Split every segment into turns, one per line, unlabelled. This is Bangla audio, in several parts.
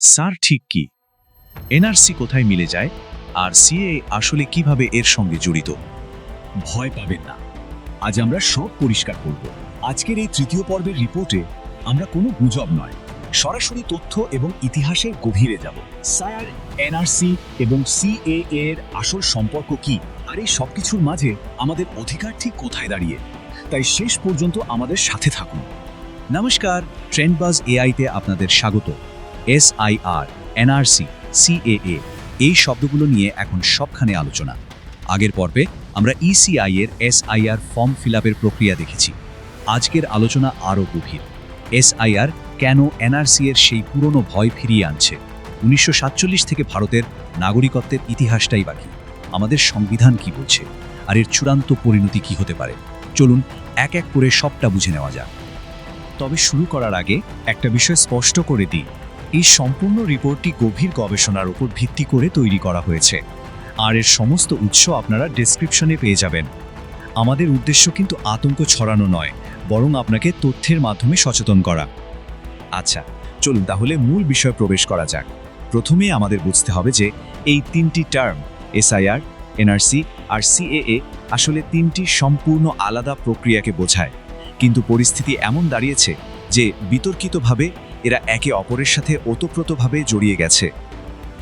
স্যার ঠিক কি? এনআরসি কোথায় মিলে যায়? আর সিএ আসলে কীভাবে এর সঙ্গে জড়িত?
ভয় পাবেন না। আজ আমরা সব পরিষ্কার করব। আজকের এই তৃতীয় পর্বের রিপোর্টে আমরা কোনো গুজব নয়। সরাসরি তথ্য এবং ইতিহাসের গভীরে যাব। স্যার, এনআরসি এবং সিএ এর আসল সম্পর্ক কি? আর এই সবকিছুর মাঝে আমাদের অধিকার ঠিক কোথায় দাঁড়িয়ে? তাই শেষ পর্যন্ত আমাদের সাথে থাকুন।
নমস্কার, ট্রেন্ডবাজ এআইতে আপনাদের স্বাগত। এসআইআর, এনআরসি, সিএএ এই শব্দগুলো নিয়ে এখন সবখানে আলোচনা। আগের পর্বে আমরা ইসিআই এর এসআইআর ফর্ম ফিল প্রক্রিয়া দেখেছি। আজকের আলোচনা আরও গভীর। এসআইআর কেন এনআরসি এর সেই পুরনো ভয় ফিরিয়ে আনছে? উনিশশো সাতচল্লিশ থেকে ভারতের নাগরিকত্বের ইতিহাসটাই বাকি আমাদের সংবিধান কি বলছে? আর এর চূড়ান্ত পরিণতি কি হতে পারে? চলুন এক এক করে সবটা বুঝে নেওয়া যাক। তবে শুরু করার আগে একটা বিষয় স্পষ্ট করে দিই। এই সম্পূর্ণ রিপোর্টটি গভীর গবেষণার উপর ভিত্তি করে তৈরি করা হয়েছে। আর এর সমস্ত উৎস আপনারা ডেসক্রিপশনে পেয়ে যাবেন। আমাদের উদ্দেশ্য কিন্তু আতঙ্ক ছড়ানো নয়, বরং আপনাকে তথ্যের মাধ্যমে সচেতন করা। আচ্ছা চলুন তাহলে মূল বিষয় প্রবেশ করা যাক। প্রথমে আমাদের বুঝতে হবে যে এই তিনটি টার্ম এসআইআর এনআরসি আর সিএএ আসলে তিনটি সম্পূর্ণ আলাদা প্রক্রিয়াকে বোঝায়। কিন্তু পরিস্থিতি এমন দাঁড়িয়েছে যে বিতর্কিতভাবে এরা একে অপরের সাথে ওতপ্রোতভাবে জড়িয়ে গেছে।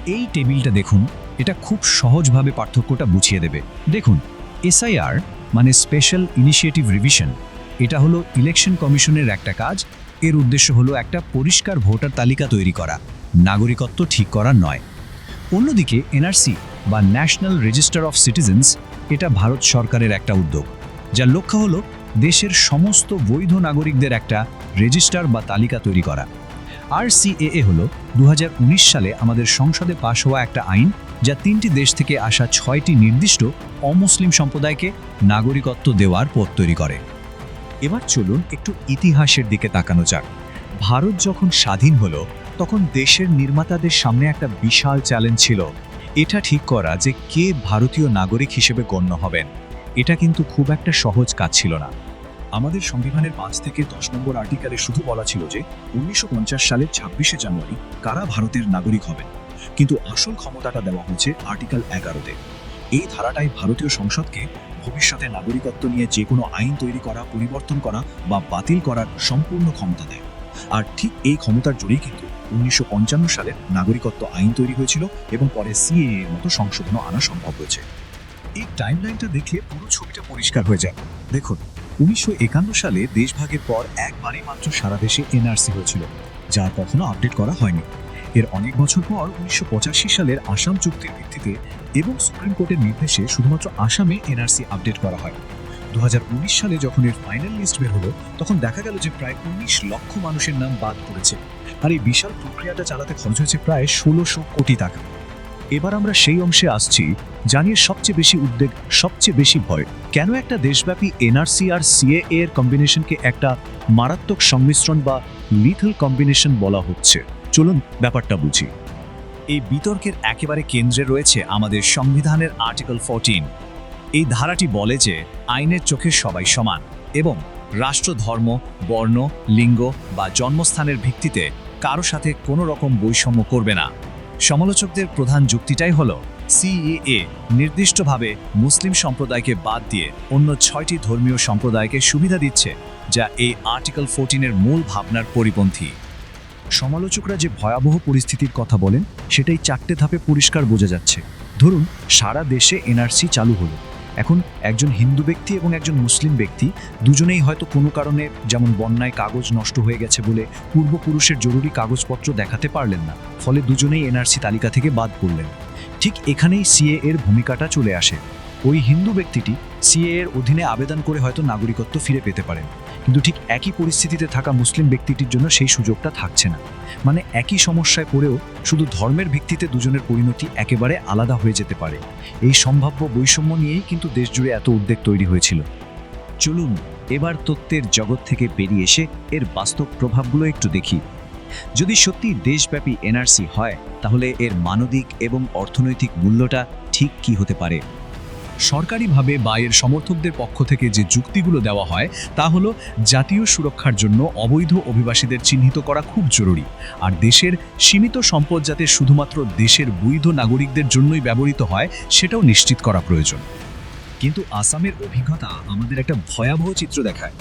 এই টেবিলটা দেখুন, এটা খুব সহজভাবে পার্থক্যটা বুঝিয়ে দেবে। দেখুন, এসআইআর মানে স্পেশাল ইনিশিয়েটিভ রিভিশন। এটা হলো ইলেকশন কমিশনের একটা কাজ, এর উদ্দেশ্য হলো একটা পরিষ্কার ভোটার তালিকা তৈরি করা, নাগরিকত্ব ঠিক করা নয়। অন্যদিকে এনআরসি বা ন্যাশনাল রেজিস্টার অফ সিটিজেন্স, এটা ভারত সরকারের একটা উদ্যোগ, যার লক্ষ্য হলো দেশের সমস্ত বৈধ নাগরিকদের একটা রেজিস্টার বা তালিকা তৈরি করা। আর সিএএ হল দু হাজার উনিশ সালে আমাদের সংসদে পাশ হওয়া একটা আইন যা তিনটি দেশ থেকে আসা ছয়টি নির্দিষ্ট অমুসলিম সম্প্রদায়কে নাগরিকত্ব দেওয়ার পথ তৈরি করে।
এবার চলুন একটু ইতিহাসের দিকে তাকানো যাক। ভারত যখন স্বাধীন হলো, তখন দেশের নির্মাতাদের সামনে একটা বিশাল চ্যালেঞ্জ ছিল। এটা ঠিক করা যে কে ভারতীয় নাগরিক হিসেবে গণ্য হবেন। এটা কিন্তু খুব একটা সহজ কাজ ছিল না।
আমাদের সংবিধানের পাঁচ থেকে দশ নম্বর আর্টিকেলে শুধু বলা ছিল যে উনিশশো পঞ্চাশ সালের ছাব্বিশে জানুয়ারি কারা ভারতের নাগরিক হবেন। কিন্তু আসল ক্ষমতাটা দেওয়া হয়েছে আর্টিকেল এগারোতে। এই ধারাটাই ভারতীয় সংসদকে ভবিষ্যতে নাগরিকত্ব নিয়ে যে কোনো আইন তৈরি করা, পরিবর্তন করা বা বাতিল করার সম্পূর্ণ ক্ষমতা দেয়। আর ঠিক এই ক্ষমতার জোরেই কিন্তু উনিশশো সালের নাগরিকত্ব আইন তৈরি হয়েছিল এবং পরে সিএ এর মতো সংশোধনও আনা সম্ভব হয়েছে। এই টাইমলাইনটা দেখলে পুরো ছবিটা পরিষ্কার হয়ে যায়। দেখুন। উনিশশো একান্ন সালে দেশভাগের পর একবারই মাত্র সারা দেশে এনআরসি হয়েছিল, যা কখনো আপডেট করা হয়নি। এর অনেক বছর পর উনিশশো পঁচাশি সালের আসাম চুক্তির ভিত্তিতে এবং সুপ্রিম কোর্টের নির্দেশে শুধুমাত্র আসামে এনআরসি আপডেট করা হয়। দু হাজার উনিশ সালে যখন এর ফাইনাল লিস্ট বের হলো, তখন দেখা গেল যে প্রায় উনিশ লক্ষ মানুষের নাম বাদ পড়েছে। আর এই বিশাল প্রক্রিয়াটা চালাতে খরচ হয়েছে প্রায় ষোলোশো কোটি টাকা। এবার আমরা সেই অংশে আসছি জানিয়ে সবচেয়ে বেশি উদ্বেগ, সবচেয়ে বেশি ভয়। কেন একটা দেশব্যাপী এনআরসি আর সিএ এর কম্বিনেশনকে একটা মারাত্মক সংমিশ্রণ বা লিথল কম্বিনেশন বলা হচ্ছে? চলুন ব্যাপারটা বুঝি। এই বিতর্কের একেবারে কেন্দ্রে রয়েছে আমাদের সংবিধানের আর্টিকেল ফোরটিন এই ধারাটি বলে যে আইনের চোখে সবাই সমান এবং রাষ্ট্র, ধর্ম, বর্ণ, লিঙ্গ বা জন্মস্থানের ভিত্তিতে কারও সাথে কোনো রকম বৈষম্য করবে না। সমালোচকদের প্রধান যুক্তিটাই হল সিএএ নির্দিষ্টভাবে মুসলিম সম্প্রদায়কে বাদ দিয়ে অন্য ছয়টি ধর্মীয় সম্প্রদায়কে সুবিধা দিচ্ছে, যা এই আর্টিকেল ফোরটিনের মূল ভাবনার পরিপন্থী।
সমালোচকরা যে ভয়াবহ পরিস্থিতির কথা বলেন, সেটাই চারটে ধাপে পরিষ্কার বোঝা যাচ্ছে। ধরুন, সারা দেশে এনআরসি চালু হলো। এখন একজন হিন্দু ব্যক্তি এবং একজন মুসলিম ব্যক্তি দুজনেই হয়তো কোনো কারণে যেমন বন্যায় কাগজ নষ্ট হয়ে গেছে বলে পূর্বপুরুষের জরুরি কাগজপত্র দেখাতে পারলেন না, ফলে দুজনেই এনআরসি তালিকা থেকে বাদ পড়লেন। ঠিক এখানেই সিএ এর ভূমিকাটা চলে আসে। ওই হিন্দু ব্যক্তিটি সিএ এর অধীনে আবেদন করে হয়তো নাগরিকত্ব ফিরে পেতে পারেন কিন্তু ঠিক একই পরিস্থিতিতে থাকা মুসলিম ব্যক্তিটির জন্য সেই সুযোগটা থাকছে না। মানে একই সমস্যায় পড়েও শুধু ধর্মের ভিত্তিতে দুজনের পরিণতি একেবারে আলাদা হয়ে যেতে পারে। এই সম্ভাব্য বৈষম্য নিয়েই কিন্তু দেশজুড়ে এত উদ্বেগ তৈরি হয়েছিল। চলুন এবার তত্ত্বের জগৎ থেকে বেরিয়ে এসে এর বাস্তব প্রভাবগুলো একটু দেখি। যদি সত্যি দেশব্যাপী এনআরসি হয়, তাহলে এর মানবিক এবং অর্থনৈতিক মূল্যটা ঠিক কি হতে পারে? সরকারিভাবে বা এর সমর্থকদের পক্ষ থেকে যে যুক্তিগুলো দেওয়া হয়, তা হলো জাতীয় সুরক্ষার জন্য অবৈধ অভিবাসীদের চিহ্নিত করা খুব জরুরি। আর দেশের সীমিত সম্পদ যাতে শুধুমাত্র দেশের বৈধ নাগরিকদের জন্যই ব্যবহৃত হয়, সেটাও নিশ্চিত করা প্রয়োজন।
কিন্তু আসামের অভিজ্ঞতা আমাদের একটা ভয়াবহ চিত্র দেখায়।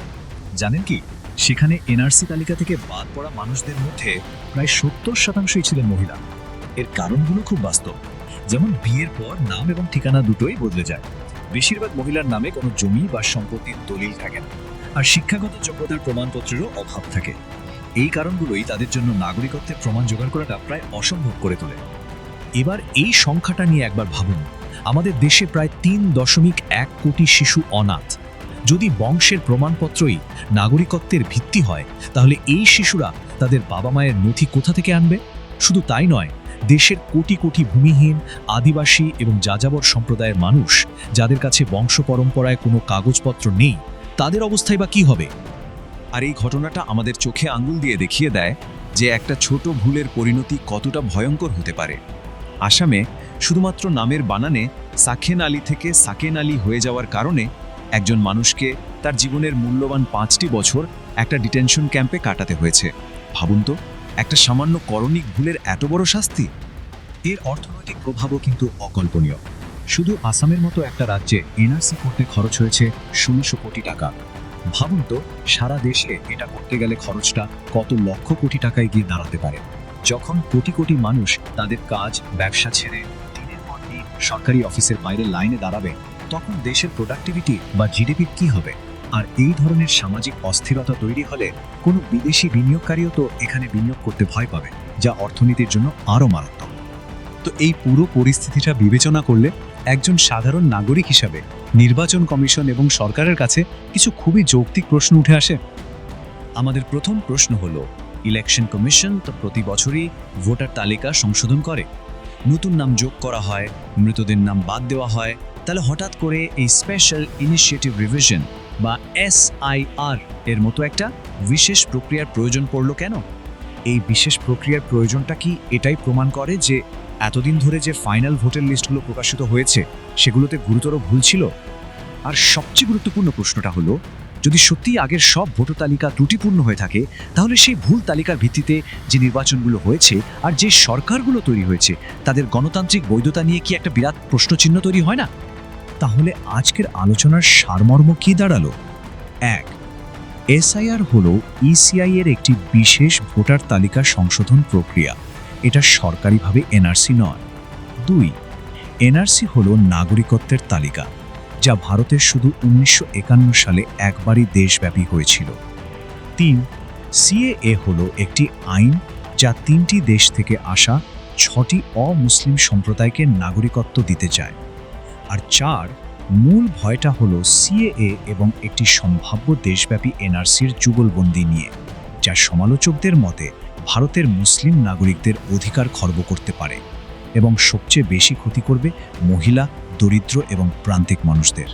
জানেন কি? সেখানে এনআরসি তালিকা থেকে বাদ পড়া মানুষদের মধ্যে প্রায় সত্তর শতাংশই ছিলেন মহিলা। এর কারণগুলো খুব বাস্তব। যেমন বিয়ের পর নাম এবং ঠিকানা দুটোই বদলে যায়। বেশিরভাগ মহিলার নামে কোনো জমি বা সম্পত্তির দলিল থাকে না, আর শিক্ষাগত যোগ্যতার প্রমাণপত্রেরও অভাব থাকে। এই কারণগুলোই তাদের জন্য নাগরিকত্বের প্রমাণ জোগাড় করাটা প্রায় অসম্ভব করে তোলে। এবার এই সংখ্যাটা নিয়ে একবার ভাবুন। আমাদের দেশে প্রায় তিন দশমিক এক কোটি শিশু অনাথ। যদি বংশের প্রমাণপত্রই নাগরিকত্বের ভিত্তি হয়, তাহলে এই শিশুরা তাদের বাবা মায়ের নথি কোথা থেকে আনবে? শুধু তাই নয় দেশের কোটি কোটি ভূমিহীন, আদিবাসী এবং যাযাবর সম্প্রদায়ের মানুষ, যাদের কাছে বংশ পরম্পরায় কোনো কাগজপত্র নেই, তাদের অবস্থায় বা কি হবে?
আর এই ঘটনাটা আমাদের চোখে আঙ্গুল দিয়ে দেখিয়ে দেয় যে একটা ছোট ভুলের পরিণতি কতটা ভয়ঙ্কর হতে পারে। আসামে শুধুমাত্র নামের বানানে সাখেন আলী থেকে সাকেন আলী হয়ে যাওয়ার কারণে একজন মানুষকে তার জীবনের মূল্যবান পাঁচটি বছর একটা ডিটেনশন ক্যাম্পে কাটাতে হয়েছে। ভাবুন তো একটা সামান্য করণিক ভুলের এত বড় শাস্তি?
এর অর্থনৈতিক প্রভাবও কিন্তু অকল্পনীয়। শুধু আসামের মতো একটা রাজ্যে এনআরসি করতে খরচ হয়েছে ষোলোশো কোটি টাকা। ভাবুন তো, সারা দেশে এটা করতে গেলে খরচটা কত লক্ষ কোটি টাকায় গিয়ে দাঁড়াতে পারে। যখন কোটি কোটি মানুষ তাদের কাজ, ব্যবসা ছেড়ে দিনের পর দিন সরকারি অফিসের বাইরে লাইনে দাঁড়াবে, তখন দেশের প্রোডাক্টিভিটি বা জিডিপির কি হবে? আর এই ধরনের সামাজিক অস্থিরতা তৈরি হলে কোনো বিদেশি বিনিয়োগকারীও তো এখানে বিনিয়োগ করতে ভয় পাবে, যা অর্থনীতির জন্য আরও মারাত্মক।
তো এই পুরো পরিস্থিতিটা বিবেচনা করলে একজন সাধারণ নাগরিক হিসাবে নির্বাচন কমিশন এবং সরকারের কাছে কিছু খুবই যৌক্তিক প্রশ্ন উঠে আসে। আমাদের প্রথম প্রশ্ন হলো, ইলেকশন কমিশন তো প্রতি বছরই ভোটার তালিকা সংশোধন করে। নতুন নাম যোগ করা হয়, মৃতদের নাম বাদ দেওয়া হয়, তাহলে হঠাৎ করে এই স্পেশাল ইনিশিয়েটিভ রিভিশন বা এসআইআর এর মতো একটা বিশেষ প্রক্রিয়ার প্রয়োজন পড়ল কেন?
এই বিশেষ প্রক্রিয়ার প্রয়োজনটা কি এটাই প্রমাণ করে যে এতদিন ধরে যে ফাইনাল ভোটের লিস্টগুলো প্রকাশিত হয়েছে, সেগুলোতে গুরুতর ভুল ছিল? আর সবচেয়ে গুরুত্বপূর্ণ প্রশ্নটা হলো, যদি সত্যিই আগের সব ভোটার তালিকা ত্রুটিপূর্ণ হয়ে থাকে, তাহলে সেই ভুল তালিকার ভিত্তিতে যে নির্বাচনগুলো হয়েছে আর যে সরকারগুলো তৈরি হয়েছে, তাদের গণতান্ত্রিক বৈধতা নিয়ে কি একটা বিরাট প্রশ্নচিহ্ন তৈরি হয় না? তাহলে আজকের আলোচনার সারমর্ম কি দাঁড়াল? এক, এসআইআর হলো ইসিআই এর একটি বিশেষ ভোটার তালিকা সংশোধন প্রক্রিয়া। এটা সরকারিভাবে এনআরসি নয়। দুই, এনআরসি হল নাগরিকত্বের তালিকা, যা ভারতের শুধু উনিশশো একান্ন সালে একবারই দেশব্যাপী হয়েছিল। তিন, সিএএ হল একটি আইন যা তিনটি দেশ থেকে আসা ছটি অমুসলিম সম্প্রদায়কে নাগরিকত্ব দিতে চায়। আর চার, মূল ভয়টা হলো সিএএ এবং একটি সম্ভাব্য দেশব্যাপী এনআরসির যুগলবন্দি নিয়ে, যা সমালোচকদের মতে ভারতের মুসলিম নাগরিকদের অধিকার খর্ব করতে পারে এবং সবচেয়ে বেশি ক্ষতি করবে মহিলা, দরিদ্র এবং প্রান্তিক মানুষদের।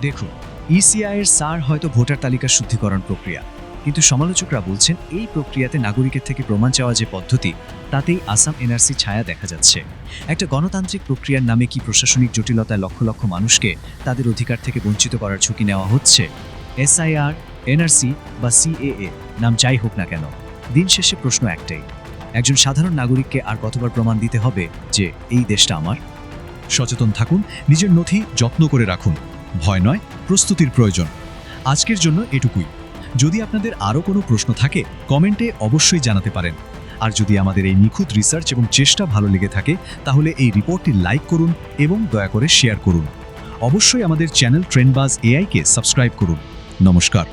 দেখুন ইসিআই এর সার হয়তো ভোটার তালিকা শুদ্ধিকরণ প্রক্রিয়া কিন্তু সমালোচকরা বলছেন, এই প্রক্রিয়াতে নাগরিকের থেকে প্রমাণ চাওয়া যে পদ্ধতি, তাতেই আসাম এনআরসি ছায়া দেখা যাচ্ছে। একটা গণতান্ত্রিক প্রক্রিয়ার নামে কি প্রশাসনিক জটিলতায় লক্ষ লক্ষ মানুষকে তাদের অধিকার থেকে বঞ্চিত করার ঝুঁকি নেওয়া হচ্ছে? এসআইআর, এনআরসি বা সিএএ, নাম যাই হোক না কেন, দিন শেষে প্রশ্ন একটাই, একজন সাধারণ নাগরিককে আর কতবার প্রমাণ দিতে হবে যে এই দেশটা আমার? সচেতন থাকুন, নিজের নথি যত্ন করে রাখুন, ভয় নয়, প্রস্তুতির প্রয়োজন। আজকের জন্য এটুকুই। যদি আপনাদের আরও কোনো প্রশ্ন থাকে, কমেন্টে অবশ্যই জানাতে পারেন। আর যদি আমাদের এই নিখুঁত রিসার্চ এবং চেষ্টা ভালো লেগে থাকে, তাহলে এই রিপোর্টটি লাইক করুন এবং দয়া করে শেয়ার করুন। অবশ্যই আমাদের চ্যানেল ট্রেন্ডবাজ এআইকে সাবস্ক্রাইব করুন। নমস্কার।